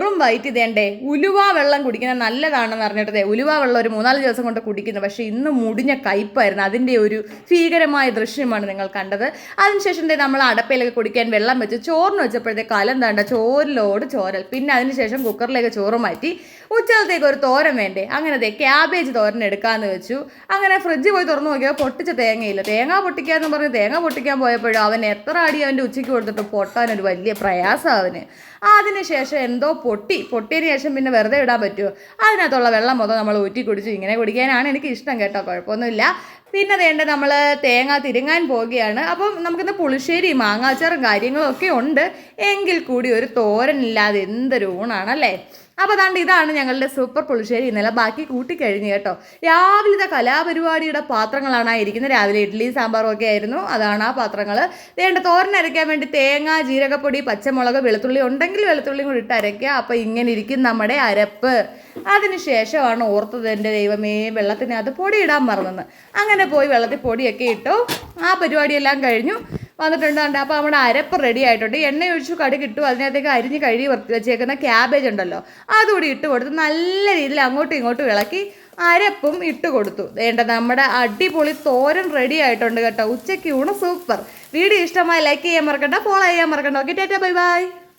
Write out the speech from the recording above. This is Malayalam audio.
വെറും വൈറ്റ് ഇതേണ്ടേ? ഉലുവ വെള്ളം കുടിക്കുന്നത് നല്ലതാണെന്ന് അറിഞ്ഞിട്ടേ ഉലുവ വെള്ളം ഒരു മൂന്നാൽ ദിവസം കൊണ്ട് കുടിക്കുന്നത് പക്ഷേ ഇന്ന് മുടിഞ്ഞ കയ്പായിരുന്നു. അതിന്റെ ഒരു ഭീകരമായ ദൃശ്യമാണ് നിങ്ങൾ കണ്ടത്. അതിനുശേഷം നമ്മൾ അടപ്പയിലൊക്കെ കുടിക്കാൻ വെള്ളം വെച്ച് ചോറിന് വെച്ചപ്പോഴത്തേക്ക് കലം താണ്ട ചോറിലോട് ചോരൽ. പിന്നെ അതിനുശേഷം കുക്കറിലേക്ക് ചോറ് മാറ്റി ഉച്ചകത്തേക്ക് ഒരു തോരൻ വേണ്ടേ? അങ്ങനെ അതെ ക്യാബേജ് തോരൻ എടുക്കാമെന്ന് വെച്ചു. അങ്ങനെ ഫ്രിഡ്ജ് പോയി തുറന്നു നോക്കിയാൽ പൊട്ടിച്ച തേങ്ങയില്ല. തേങ്ങ പൊട്ടിക്കാന്ന് പറഞ്ഞ് തേങ്ങ പൊട്ടിക്കാൻ പോയപ്പോഴും അവൻ എത്ര അടി അവന്റെ ഉച്ചയ്ക്ക് കൊടുത്തിട്ട് പൊട്ടാൻ ഒരു വലിയ പ്രയാസം അവന്. അതിനുശേഷം എന്തോ പൊട്ടി പൊട്ടിയതിന് ശേഷം പിന്നെ വെറുതെ ഇടാൻ പറ്റുമോ അതിനകത്തുള്ള വെള്ളം മൊത്തം നമ്മൾ ഊറ്റി കുടിച്ചു ഇങ്ങനെ കുടിക്കാനാണ് എനിക്ക് ഇഷ്ടം കേട്ടോ. കുഴപ്പമൊന്നുമില്ല. പിന്നെ വേണ്ട നമ്മൾ തേങ്ങ തിരുങ്ങാൻ പോവുകയാണ്. അപ്പം നമുക്കിന്ന് പുളിശ്ശേരി മാങ്ങാച്ചാറും കാര്യങ്ങളും ഒക്കെ ഉണ്ട്. എങ്കിൽ കൂടി ഒരു തോരനില്ലാതെ എന്തൊരു ഊണാണല്ലേ? അപ്പോൾ അതാണ്ട് ഇതാണ് ഞങ്ങളുടെ സൂപ്പർ പുളിശ്ശേരി ഇന്നലെ ബാക്കി കൂട്ടിക്കഴിഞ്ഞു കേട്ടോ. രാവിലത്തെ കലാപരിപാടിയുടെ പാത്രങ്ങളാണ് ഇരിക്കുന്നത്. രാവിലെ ഇഡ്ഡലി സാമ്പാറും ഒക്കെ ആയിരുന്നു. അതാണ് ആ പാത്രങ്ങൾ വേണ്ട തോരൻ അരയ്ക്കാൻ വേണ്ടി തേങ്ങ ജീരകപ്പൊടി പച്ചമുളക് വെളുത്തുള്ളി ഉണ്ടെങ്കിൽ വെളുത്തുള്ളിയും കൂടി ഇട്ട് അരയ്ക്കുക. അപ്പോൾ ഇങ്ങനെ ഇരിക്കും നമ്മുടെ അരപ്പ്. അതിന് ശേഷമാണ് ഓർത്തത് എന്റെ ദൈവമേ വെള്ളത്തിനകത്ത് പൊടി ഇടാൻ മറന്നെന്ന് അങ്ങനെ പോയി വെള്ളത്തിൽ പൊടിയൊക്കെ ഇട്ടു. ആ പരിപാടിയെല്ലാം കഴിഞ്ഞു. വന്നിട്ടുണ്ട് അപ്പോൾ നമ്മുടെ അരപ്പ് റെഡി ആയിട്ടുണ്ട്. എണ്ണ ഒഴിച്ചു കടി കിട്ടു. അതിനകത്തേക്ക് അരിഞ്ഞ് കഴുകി വെച്ചേക്കുന്ന ക്യാബേജ് ഉണ്ടല്ലോ അതുകൂടി ഇട്ട് കൊടുത്ത് നല്ല രീതിയിൽ അങ്ങോട്ടും ഇങ്ങോട്ടും ഇളക്കി അരപ്പും ഇട്ട് കൊടുത്തു. വേണ്ട നമ്മുടെ അടിപൊളി തോരൻ റെഡി ആയിട്ടുണ്ട് കേട്ടോ. ഉച്ചയ്ക്ക് ഊണ് സൂപ്പർ വീഡിയോ ഇഷ്ടമായി ലൈക്ക് ചെയ്യാൻ മറക്കണ്ട ഫോളോ ചെയ്യാൻ മറക്കണ്ട. Okay tata bye bye